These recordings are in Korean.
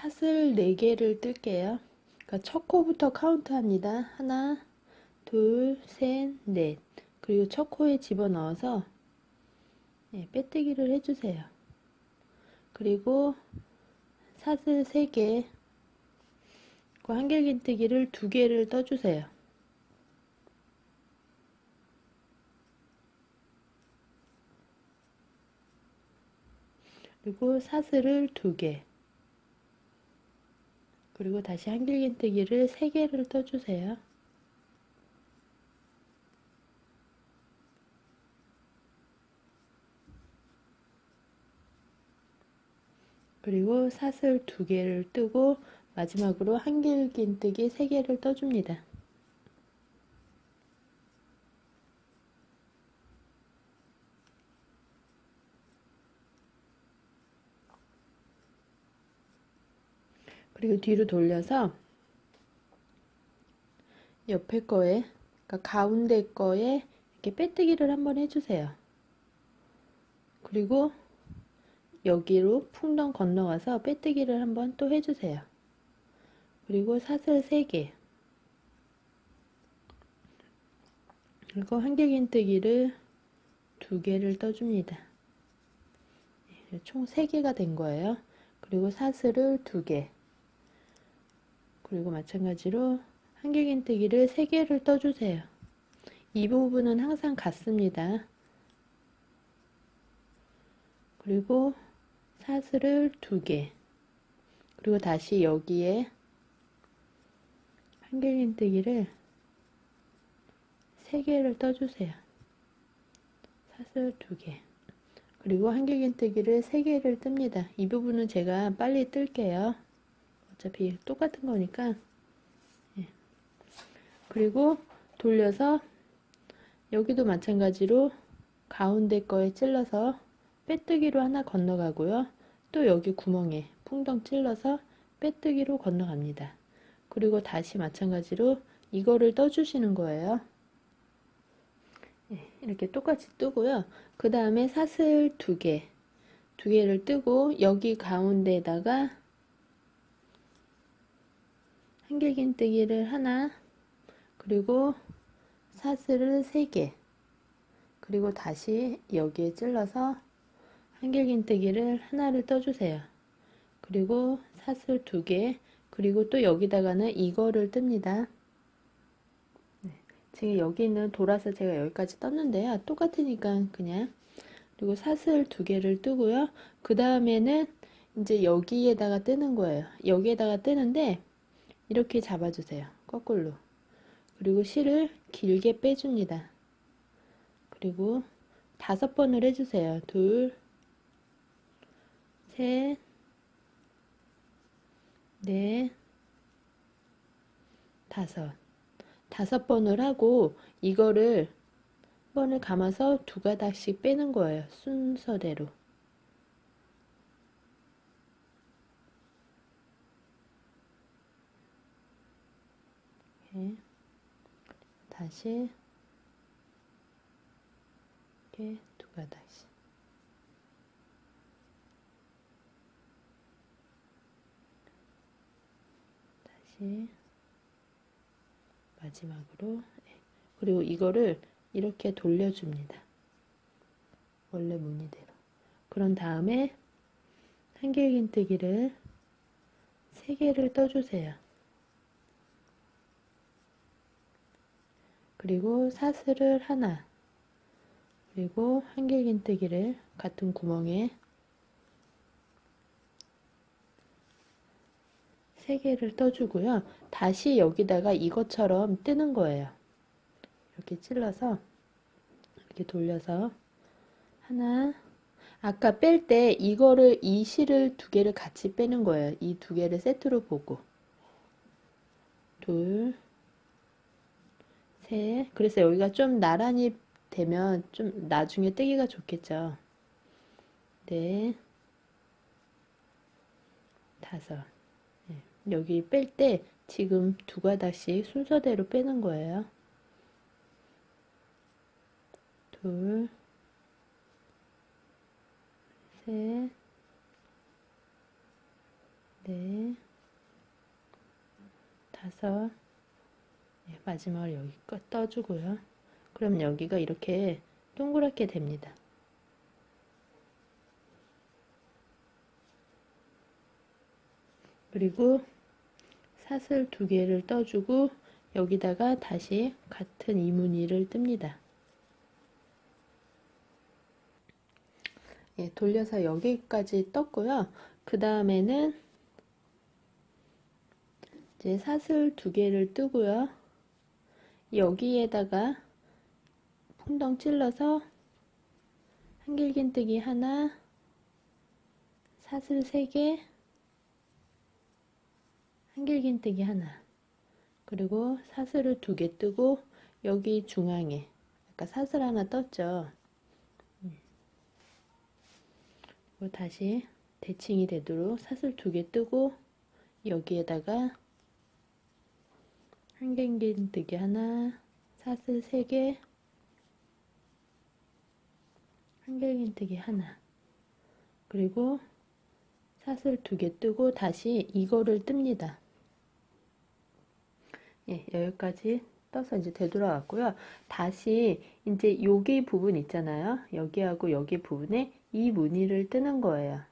사슬 4개를 뜰게요. 그러니까 첫 코부터 카운트 합니다. 하나, 둘, 셋, 넷. 그리고 첫 코에 집어넣어서 네, 빼뜨기를 해주세요. 그리고 사슬 3개, 그 한길긴뜨기를 2개를 떠주세요. 그리고 사슬을 2개, 그리고 다시 한길긴뜨기를 3개를 떠주세요. 그리고 사슬 2개를 뜨고 마지막으로 한길긴뜨기 3개를 떠줍니다. 그리고 뒤로 돌려서 옆에 거에 그러니까 가운데 거에 이렇게 빼뜨기를 한번 해주세요. 그리고 여기로 풍덩 건너가서 빼뜨기를 한번 또 해주세요. 그리고 사슬 3개 그리고 한길긴뜨기를 2개를 떠줍니다. 네, 총 3개가 된 거예요. 그리고 사슬을 2개 그리고 마찬가지로 한길긴뜨기를 3개를 떠주세요. 이 부분은 항상 같습니다. 그리고 사슬을 2개 그리고 다시 여기에 한길긴뜨기를 3개를 떠주세요. 사슬 2개 그리고 한길긴뜨기를 3개를 뜹니다. 이 부분은 제가 빨리 뜰게요. 어차피 똑같은 거니까. 예. 그리고 돌려서 여기도 마찬가지로 가운데 거에 찔러서 빼뜨기로 하나 건너가고요. 또 여기 구멍에 풍덩 찔러서 빼뜨기로 건너갑니다. 그리고 다시 마찬가지로 이거를 떠주시는 거예요. 예, 이렇게 똑같이 뜨고요. 그 다음에 사슬 두 개, 두 개를 뜨고 여기 가운데에다가 한길긴뜨기를 하나. 그리고 사슬을 3개. 그리고 다시 여기에 찔러서 한길긴뜨기를 하나를 떠주세요. 그리고 사슬 2개. 그리고 또 여기다가는 이거를 뜹니다. 네, 지금 여기는 돌아서 제가 여기까지 떴는데요. 똑같으니까 그냥. 그리고 사슬 2개를 뜨고요. 그 다음에는 이제 여기에다가 뜨는 거예요. 여기에다가 뜨는데 이렇게 잡아주세요. 거꾸로. 그리고 실을 길게 빼줍니다. 그리고 다섯 번을 해주세요. 둘, 셋, 넷, 다섯. 다섯 번을 하고 이거를 번을 감아서 두 가닥씩 빼는 거예요. 순서대로. 이렇게 다시 이렇게 두 가닥씩 다시 마지막으로 예. 그리고 이거를 이렇게 돌려줍니다. 원래 무늬대로. 그런 다음에 한길긴뜨기를 3개를 떠주세요. 그리고 사슬을 하나 그리고 한길긴뜨기를 같은 구멍에 세 개를 떠주고요. 다시 여기다가 이것처럼 뜨는 거예요. 이렇게 찔러서 이렇게 돌려서 하나 아까 뺄 때 이거를 이 실을 두 개를 같이 빼는 거예요. 이 두 개를 세트로 보고 둘 셋. 그래서 여기가 좀 나란히 되면 좀 나중에 뜨기가 좋겠죠. 네. 다섯. 네. 여기 뺄 때 지금 두 가닥씩 순서대로 빼는 거예요. 둘, 셋, 네, 다섯, 네, 마지막으로 여기 거 떠주고요. 그럼 여기가 이렇게 동그랗게 됩니다. 그리고 사슬 두 개를 떠주고 여기다가 다시 같은 이무늬를 뜹니다. 예, 돌려서 여기까지 떴고요. 그 다음에는 이제 사슬 두 개를 뜨고요. 여기에다가 풍덩 찔러서 한길긴뜨기 하나, 사슬 세 개, 한길긴뜨기 하나, 그리고 사슬을 두 개 뜨고 여기 중앙에 아까 사슬 하나 떴죠. 그리고 다시 대칭이 되도록 사슬 두 개 뜨고 여기에다가 한길긴뜨기 하나, 사슬 세 개, 한길긴뜨기 하나 그리고 사슬 두개 뜨고 다시 이거를 뜹니다. 예, 여기까지 떠서 이제 되돌아왔고요. 다시 이제 여기 부분 있잖아요. 여기하고 여기 부분에 이 무늬를 뜨는 거예요.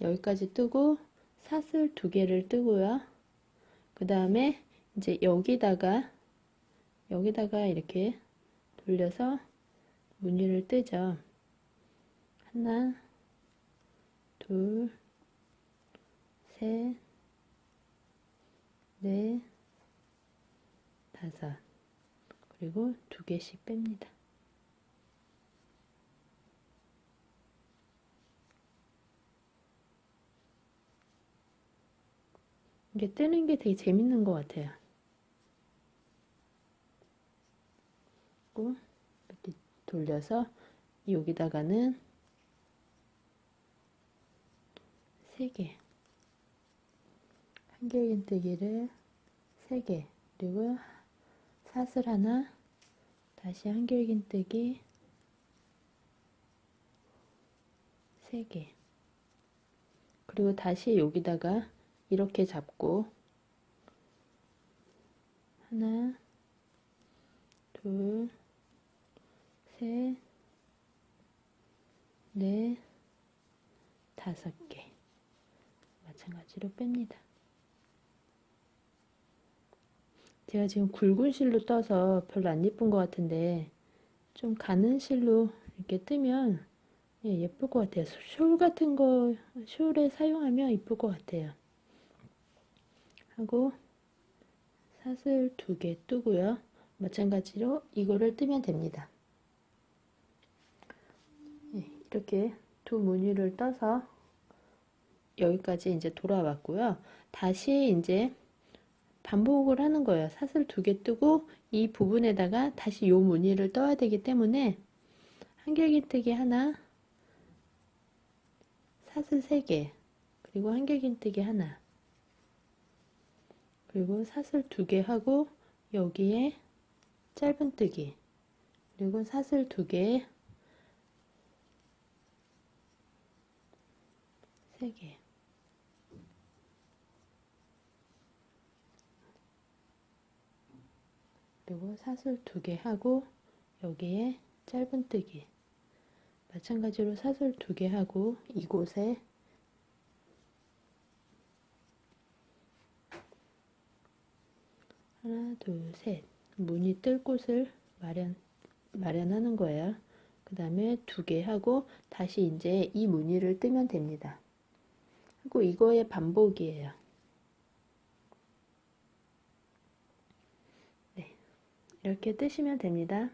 여기까지 뜨고 사슬 두 개를 뜨고요. 그 다음에 이제 여기다가 여기다가 이렇게 돌려서 무늬를 뜨죠. 하나, 둘, 셋, 넷, 다섯. 그리고 두 개씩 뺍니다. 이게 뜨는 게 되게 재밌는 것 같아요. 이렇게 돌려서 여기다가는 3개. 한길긴뜨기를 3개. 그리고 사슬 하나 다시 한길긴뜨기 3개. 그리고 다시 여기다가 이렇게 잡고 하나 둘 셋, 넷, 다섯 개. 마찬가지로 뺍니다. 제가 지금 굵은 실로 떠서 별로 안 예쁜 것 같은데 좀 가는 실로 이렇게 뜨면 예, 예쁠 것 같아요. 숄 같은 거 숄에 사용하면 예쁠 것 같아요. 하고 사슬 두 개 뜨고요. 마찬가지로 이거를 뜨면 됩니다. 이렇게 두 무늬를 떠서 여기까지 이제 돌아왔고요. 다시 이제 반복을 하는 거예요. 사슬 두 개 뜨고 이 부분에다가 다시 요 무늬를 떠야 되기 때문에 한길긴뜨기 하나, 사슬 세 개, 그리고 한길긴뜨기 하나, 그리고 사슬 두 개 하고 여기에 짧은뜨기, 그리고 사슬 두 개, 3개. 그리고 사슬 2개 하고 여기에 짧은뜨기. 마찬가지로 사슬 2개 하고 이곳에 하나 둘셋 무늬 뜰 곳을 마련 마련하는 거예요 그 다음에 두 개 하고 다시 이제 이 무늬를 뜨면 됩니다 그리고 이거의 반복이에요. 네, 이렇게 뜨시면 됩니다.